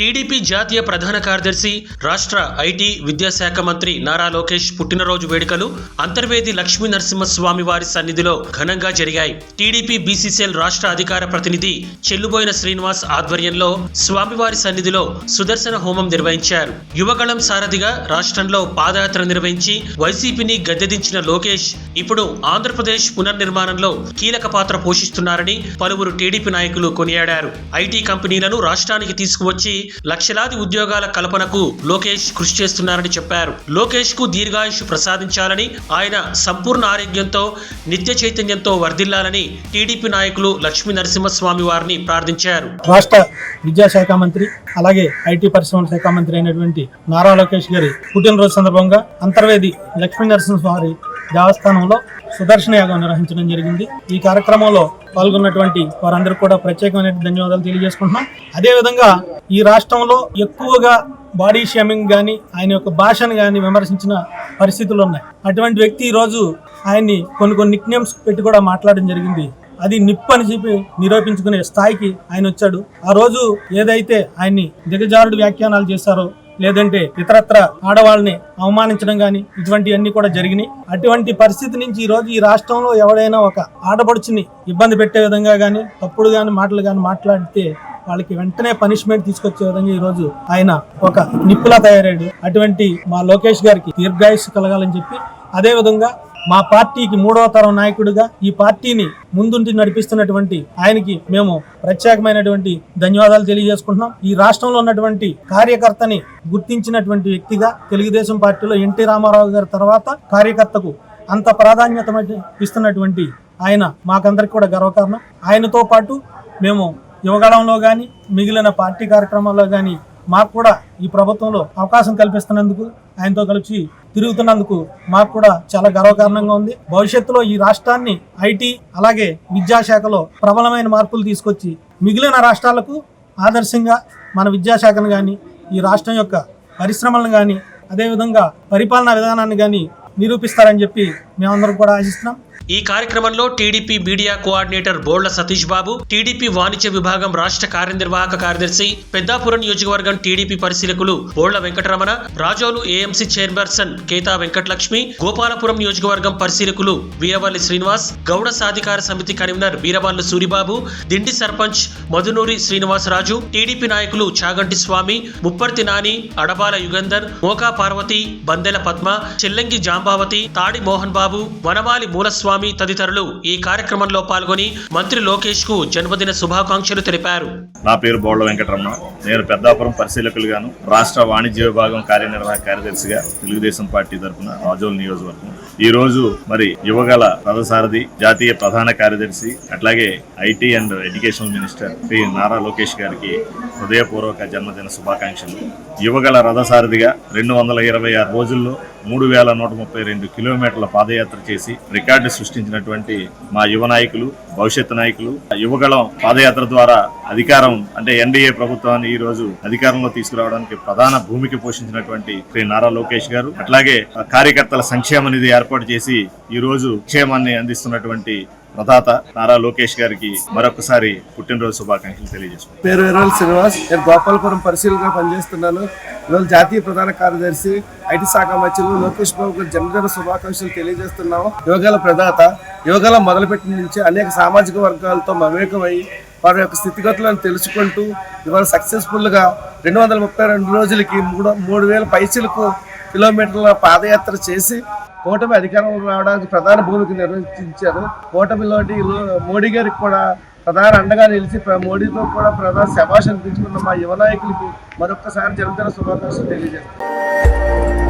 TDP జాతీయ ప్రధాన కార్యదర్శి రాష్ట్ర ఐటీ విద్యాశాఖ మంత్రి నారా లోకేష్ పుట్టినరోజు వేడుకలు అంతర్వేది లక్ష్మీ నరసింహస్వామి వారి సన్నిధిలో ఘనంగా జరిగాయి. టీడీపీ బీసీసీఎల్ రాష్ట్ర అధికార ప్రతినిధి చెల్లుబోయిన శ్రీనివాస్ ఆధ్వర్యంలో స్వామివారి సన్నిధిలో సుదర్శన హోమం నిర్వహించారు. యువగళం సారథిగా రాష్ట్రంలో పాదయాత్ర నిర్వహించి వైసీపీని గద్దెదించిన లోకేష్ ఇప్పుడు ఆంధ్రప్రదేశ్ పునర్నిర్మాణంలో కీలక పాత్ర పోషిస్తున్నారని పలువురు టీడీపీ నాయకులు కొనియాడారు. ఐటీ కంపెనీలను రాష్ట్రానికి తీసుకువచ్చి లక్షలాది ఉద్యోగాల కల్పనకు లోకేష్ కృషి చేస్తున్నారని చెప్పారు. లోకేష్కు దీర్ఘాయుష్ ప్రసాదించాలని ఆయన సంపూర్ణ ఆరోగ్యంతో నిత్య చైతన్యంతో వర్ధిల్లాలని టీడీపీ నాయకులు లక్ష్మీ నరసింహస్వామి వారిని ప్రార్థించారు. రాష్ట్ర విద్యాశాఖ మంత్రి అలాగే ఐటీ పరిశ్రమల శాఖ మంత్రి అయినటువంటి నారా లోకేష్ గారి పుట్టినరోజు సందర్భంగా అంతర్వేది లక్ష్మీ నరసింహ వారి దేవస్థానంలో సుదర్శన యాగం నిర్వహించడం జరిగింది. ఈ కార్యక్రమంలో పాల్గొన్నటువంటి వారందరికీ కూడా ప్రత్యేకమైన ధన్యవాదాలు తెలియజేసుకుంటున్నాం. అదేవిధంగా ఈ రాష్ట్రంలో ఎక్కువగా బాడీ షేమింగ్ కానీ ఆయన యొక్క భాషను కానీ విమర్శించిన పరిస్థితులు ఉన్నాయి. అటువంటి వ్యక్తి ఈరోజు ఆయన్ని కొన్ని కొన్ని నిక్నేమ్స్ పెట్టి కూడా మాట్లాడడం జరిగింది. అది నిప్పు అని చెప్పి నిరూపించుకునే స్థాయికి ఆయన వచ్చాడు. ఆ రోజు ఏదైతే ఆయన్ని దిగజారుడు వ్యాఖ్యానాలు చేశారో లేదంటే ఇతరత్ర ఆడవాళ్ళని అవమానించడం కానీ ఇటువంటివన్నీ కూడా జరిగినాయి. అటువంటి పరిస్థితి నుంచి ఈ రోజు ఈ రాష్ట్రంలో ఎవడైనా ఒక ఆడపడుచుని ఇబ్బంది పెట్టే విధంగా కానీ తప్పుడు కానీ మాటలు కానీ మాట్లాడితే వాళ్ళకి వెంటనే పనిష్మెంట్ తీసుకొచ్చే విధంగా ఈ రోజు ఆయన ఒక నిప్పులా తయారయ్యాడు. అటువంటి మా లోకేష్ గారికి దీర్ఘాయుష్ కలగాలని చెప్పి అదే విధంగా మా పార్టీకి మూడవ తరం నాయకుడిగా ఈ పార్టీని ముందుండి నడిపిస్తున్నటువంటి ఆయనకి మేము ప్రత్యేకమైనటువంటి ధన్యవాదాలు తెలియజేసుకుంటున్నాం. ఈ రాష్ట్రంలో ఉన్నటువంటి కార్యకర్తని గుర్తించినటువంటి వ్యక్తిగా తెలుగుదేశం పార్టీలో ఎన్టీ రామారావు గారి తర్వాత కార్యకర్తకు అంత ప్రాధాన్యత ఇస్తున్నటువంటి ఆయన మాకందరికి కూడా గర్వకారణం. ఆయనతో పాటు మేము యువగళంలో కానీ మిగిలిన పార్టీ కార్యక్రమాల్లో కానీ మాకు కూడా ఈ ప్రభుత్వంలో అవకాశం కల్పిస్తున్నందుకు ఆయనతో కలిసి తిరుగుతున్నందుకు మాకు కూడా చాలా గర్వకారణంగా ఉంది. భవిష్యత్తులో ఈ రాష్ట్రాన్ని ఐటీ అలాగే విద్యాశాఖలో ప్రబలమైన మార్పులు తీసుకొచ్చి మిగిలిన రాష్ట్రాలకు ఆదర్శంగా మన విద్యాశాఖను కానీ ఈ రాష్ట్రం యొక్క పరిశ్రమలను కానీ అదేవిధంగా పరిపాలనా విధానాన్ని కానీ నిరూపిస్తారని చెప్పి మేమందరం కూడా ఆశిస్తున్నాం. ఈ కార్యక్రమంలో TDP media coordinator Bolla Satish Babu TDP వాణిజ్య విభాగం రాష్ట్ర కార్యనిర్వాహక కార్యదర్శి పెద్దాపురం నియోజకవర్గం టీడీపీ పరిశీలకులు బోళ్ళ వెంకటరమణ రాజోలు ఏఎంసీ చైర్పర్సన్ కేతా వెంకటలక్ష్మి గోపాలపురం నియోజకవర్గం పరిశీలకులు వీరవల్లి శ్రీనివాస్ గౌడ సాధికార సమితి కన్వీనర్ వీరవల్లు సూరిబాబు దిండి సర్పంచ్ మధునూరి శ్రీనివాసరాజు టీడీపీ నాయకులు చాగంటి స్వామి ముప్పర్తి నాని అడబాల యుగంధర్ మోకా పార్వతి బందెల పద్మ చెల్లంగి జాంబావతి తాడి మోహన్ బాబు వనమాలి మూలస్వామి తదితరులు ఈ కార్యక్రమంలో పాల్గొని మంత్రి లోకేష్కు జన్మదిన శుభాకాంక్షలు తెలిపారు. నా పేరు బోళ్ళ వెంకటరమణ. నేను పెద్దాపురం పరిశీలకులుగాను రాష్ట్ర వాణిజ్య విభాగం కార్యనిర్వాహక కార్యదర్శిగా తెలుగుదేశం పార్టీ తరఫున రాజోల్ నియోజకవర్గం ఈ రోజు మరి యువగల రథసారథి జాతీయ ప్రధాన కార్యదర్శి అట్లాగే IT and education minister Shri Nara Lokesh గారికి హృదయపూర్వక జన్మదిన శుభాకాంక్షలు. యువగల రథసారథిగా రెండు వందల ఇరవై ఆరు రోజుల్లో మూడు వేల నూట ముప్పై రెండు కిలోమీటర్ల పాదయాత్ర చేసి రికార్డు సృష్టించినటువంటి మా యువ నాయకులు భవిష్యత్ నాయకులు. యువగళం పాదయాత్ర ద్వారా అధికారం అంటే ఎన్డీఏ ప్రభుత్వాన్ని ఈ రోజు అధికారంలో తీసుకురావడానికి ప్రధాన భూమిక పోషించినటువంటి శ్రీ నారా లోకేష్ గారు. అట్లాగే కార్యకర్తల సంక్షేమ నిధి ఏర్పాటు చేసి ఈ రోజు క్షేమాన్ని అందిస్తున్నటువంటి ప్రదాత నారా లోకేష్ గారికి మరొకసారి పుట్టినరోజు శుభాకాంక్షలు తెలియజేస్తున్నాను పేరు విరాల్ శ్రీనివాస్. నేను గోపాలపురం పరిశీలనగా పనిచేస్తున్నాను. ఈరోజు జాతీయ ప్రధాన కార్యదర్శి ఐటీ శాఖ మంత్రులు లోకేష్ బాబు గారు జన్మదిన శుభాకాంక్షలు తెలియజేస్తున్నాము. యోగాల ప్రదాత యోగాలో మొదలుపెట్టిన నుంచి అనేక సామాజిక వర్గాలతో మమేకమై వారి యొక్క స్థితిగతులను తెలుసుకుంటూ ఇవాళ సక్సెస్ఫుల్గా రెండు వందల ముప్పై రెండు రోజులకి మూడు మూడు వేల పైసలకు కిలోమీటర్ల పాదయాత్ర చేసి కూటమి అధికారంలో రావడానికి ప్రధాన భూమిక నిర్వహించారు. కూటమిలోటి మోడీ గారికి కూడా ప్రధాన అండగా నిలిచి మోడీతో కూడా ప్రధాన శభాష్ అనిపించుకున్న మా యువ నాయకులకి మరొక్కసారి జన్మదిన శుభాకాంక్షలు తెలియజేస్తారు